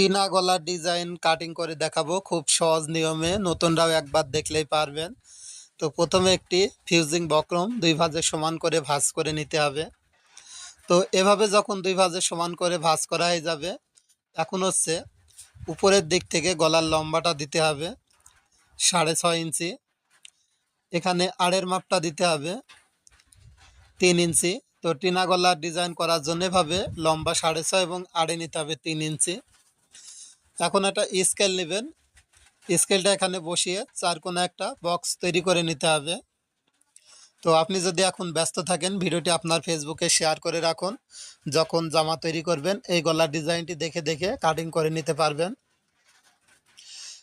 টিনা গলার design cutting করে দেখাবো। খুব সহজ নিয়মে, নতুনরাও একবার দেখলেই পারবেন। তো প্রথমে একটি ফিউজিং বক্রম দুই ভাজে সমান করে ভাঁজ করে নিতে হবে। তো এভাবে যখন দুই ভাজে সমান করে ভাঁজ করা হয়ে যাবে, এখন হচ্ছে উপরের দিক থেকে গলার লম্বাটা দিতে হবে, সাড়ে ছয় ইঞ্চি। এখানে আড়ের মাপটা দিতে হবে, তিন ইঞ্চি। তো টিনা গলার ডিজাইন করার জন্য এভাবে লম্বা সাড়ে ছয় এবং আড়ে নিতে হবে তিন ইঞ্চি। এখন একটা স্কেল নেবেন। স্কেলটা এখানে বসিয়ে চার কোনো একটা বক্স তৈরি করে নিতে হবে। তো আপনি যদি এখন ব্যস্ত থাকেন, ভিডিওটি আপনার ফেসবুকে শেয়ার করে রাখুন। যখন জামা তৈরি করবেন, এই গলার ডিজাইনটি দেখে দেখে কাটিং করে নিতে পারবেন।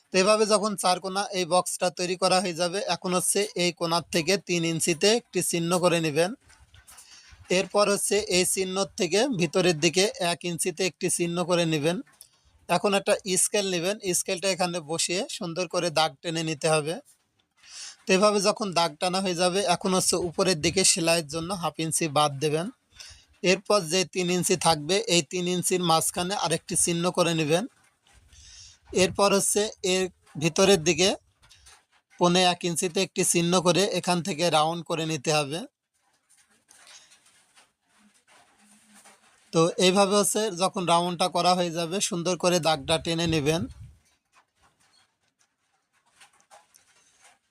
তো এভাবে যখন চার কোনা এই বক্সটা তৈরি করা হয়ে যাবে, এখন হচ্ছে এই কোনার থেকে তিন ইঞ্চিতে একটি চিহ্ন করে নেবেন। এরপর হচ্ছে এই চিহ্ন থেকে ভিতরের দিকে এক ইঞ্চিতে একটি চিহ্ন করে নেবেন। এখন একটা স্কেল নেবেন স্কেলটা এখানে বসিয়ে সুন্দর করে দাগ টেনে নিতে হবে। তো এভাবে যখন দাগ টানা হয়ে যাবে, এখন হচ্ছে উপরের দিকে সেলাইয়ের জন্য হাফ ইঞ্চি বাদ দেবেন। এরপর যে তিন ইঞ্চি থাকবে, এই তিন ইঞ্চির মাঝখানে আরেকটি চিহ্ন করে নেবেন। এরপর হচ্ছে এর ভিতরের দিকে পনে এক ইঞ্চিতে একটি চিহ্ন করে এখান থেকে রাউন্ড করে নিতে হবে। তো এইভাবে হচ্ছে যখন রাউন্ডটা করা হয়ে যাবে, সুন্দর করে দাগটা টেনে নেবেন।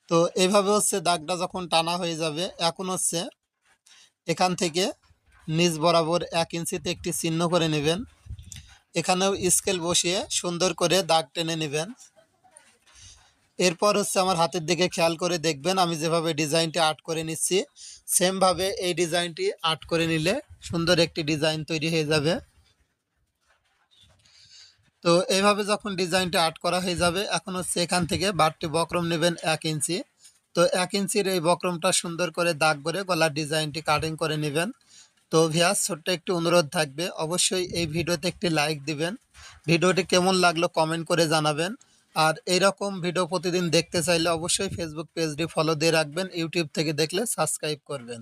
তো এইভাবে হচ্ছে দাগটা যখন টানা হয়ে যাবে, এখন হচ্ছে এখান থেকে নিজ বরাবর এক ইঞ্চিতে একটি চিহ্ন করে নেবেন। এখানেও স্কেল বসিয়ে সুন্দর করে দাগ টেনে নেবেন। এরপর হচ্ছে আমার হাতের দিকে খেয়াল করে দেখবেন, আমি যেভাবে ডিজাইনটি আর্ট করে নিচ্ছি সেমভাবে এই ডিজাইনটি আর্ট করে নিলে সুন্দর একটি ডিজাইন তৈরি হয়ে যাবে। তো এইভাবে যখন ডিজাইনটা আর্ট করা হয়ে যাবে, এখন হচ্ছে এখান থেকে বারটি বক্রম নেবেন এক ইঞ্চি। তো এক ইঞ্চির এই বক্রমটা সুন্দর করে দাগ করে গলার ডিজাইনটি কাটিং করে নেবেন। তো ভিয়াস, ছোট্ট একটি অনুরোধ থাকবে, অবশ্যই এই ভিডিওতে একটি লাইক দিবেন। ভিডিওটি কেমন লাগল কমেন্ট করে জানাবেন। আর এরকম ভিডিও প্রতিদিন দেখতে চাইলে অবশ্যই ফেসবুক পেজটি ফলো দিয়ে রাখবেন ইউটিউব থেকে দেখলে সাবস্ক্রাইব করবেন।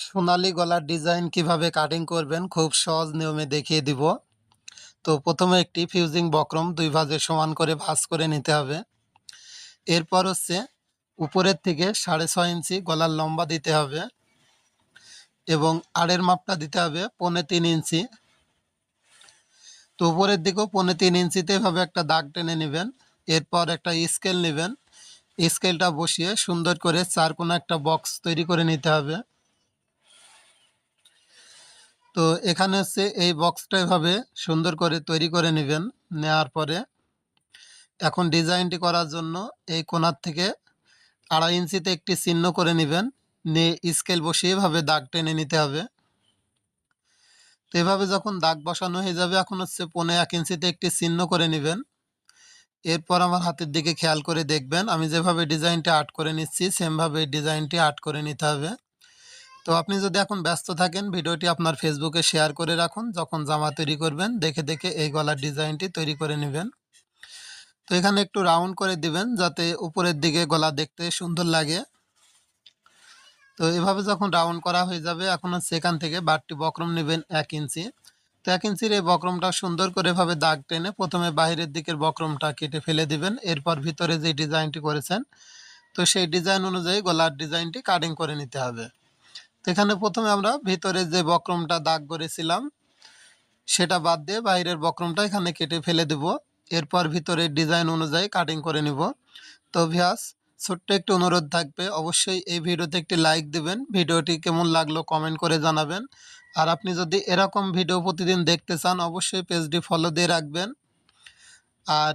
সোনালি গলার ডিজাইন কীভাবে কাটিং করবেন খুব সহজ নিয়মে দেখিয়ে দিব। তো প্রথমে একটি ফিউজিং বক্রম দুই ভাজে সমান করে ভাঁজ করে নিতে হবে। এরপর হচ্ছে উপরের থেকে সাড়ে ছয় ইঞ্চি গলার লম্বা দিতে হবে এবং আড়ের মাপটা দিতে হবে পৌনে তিন ইঞ্চি। তো উপরের দিকেও পৌনে তিন ইঞ্চিতে এভাবে একটা দাগ টেনে নেবেন, এরপর একটা স্কেল নেবেন। স্কেলটা বসিয়ে সুন্দর করে চার কোনো একটা বক্স তৈরি করে নিতে হবে। তো এখানে হচ্ছে এই বক্সটা এভাবে সুন্দর করে তৈরি করে নেবেন। নেওয়ার পরে এখন ডিজাইনটি করার জন্য এই কোনার থেকে আড়াই ইঞ্চিতে একটি চিহ্ন করে নেবেন। নিয়ে স্কেল বসিয়ে এভাবে দাগ টেনে নিতে হবে। তো এভাবে যখন দাগ বসানো হয়ে যাবে, এখন হচ্ছে পনে এক ইঞ্চিতে একটি চিহ্ন করে নেবেন। এরপর আমার হাতের দিকে খেয়াল করে দেখবেন, আমি যেভাবে ডিজাইনটি আর্ট করে নিচ্ছি সেমভাবে ডিজাইনটি আর্ট করে নিতে হবে। তো আপনি যদি এখন ব্যস্ত থাকেন, ভিডিওটি আপনার ফেসবুকে শেয়ার করে রাখুন। যখন জামা তৈরি করবেন, দেখে দেখে এই গলার ডিজাইনটি তৈরি করে নেবেন। তো এখানে একটু রাউন্ড করে দিবেন, যাতে উপরের দিকে গলা দেখতে সুন্দর লাগে। তো এভাবে যখন রাউন্ড করা হয়ে যাবে, এখন এখান থেকে বারটি বক্রম নেবেন এক ইঞ্চি। তো এক ইঞ্চির এই বক্রমটা সুন্দর করে এভাবে দাগ টেনে প্রথমে বাইরের দিকের বক্রমটা কেটে ফেলে দিবেন। এরপর ভিতরে যে ডিজাইনটি করেছেন, তো সেই ডিজাইন অনুযায়ী গলার ডিজাইনটি কাটিং করে নিতে হবে। এখানে প্রথমে আমরা ভিতরে যে বক্রমটা দাগ করেছিলাম, সেটা বাদ দিয়ে বাইরের বক্রমটা এখানে কেটে ফেলে দেব। এরপর ভিতরে ডিজাইন অনুযায়ী কাটিং করে নিব। তো ভিয়াস ছোট্ট একটি অনুরোধ থাকবে, অবশ্যই এই ভিডিওতে একটি লাইক দিবেন। ভিডিওটি কেমন লাগল কমেন্ট করে জানাবেন। আর আপনি যদি এরকম ভিডিও প্রতিদিন দেখতে চান, অবশ্যই পেজটি ফলো দিয়ে রাখবেন। আর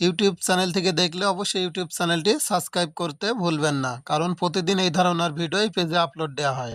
ইউটিউব চ্যানেল থেকে দেখলে অবশ্যই ইউটিউব চ্যানেলটি সাবস্ক্রাইব করতে ভুলবেন না। কারণ প্রতিদিন এই ধরনের ভিডিও এই পেজে আপলোড দেওয়া হয়।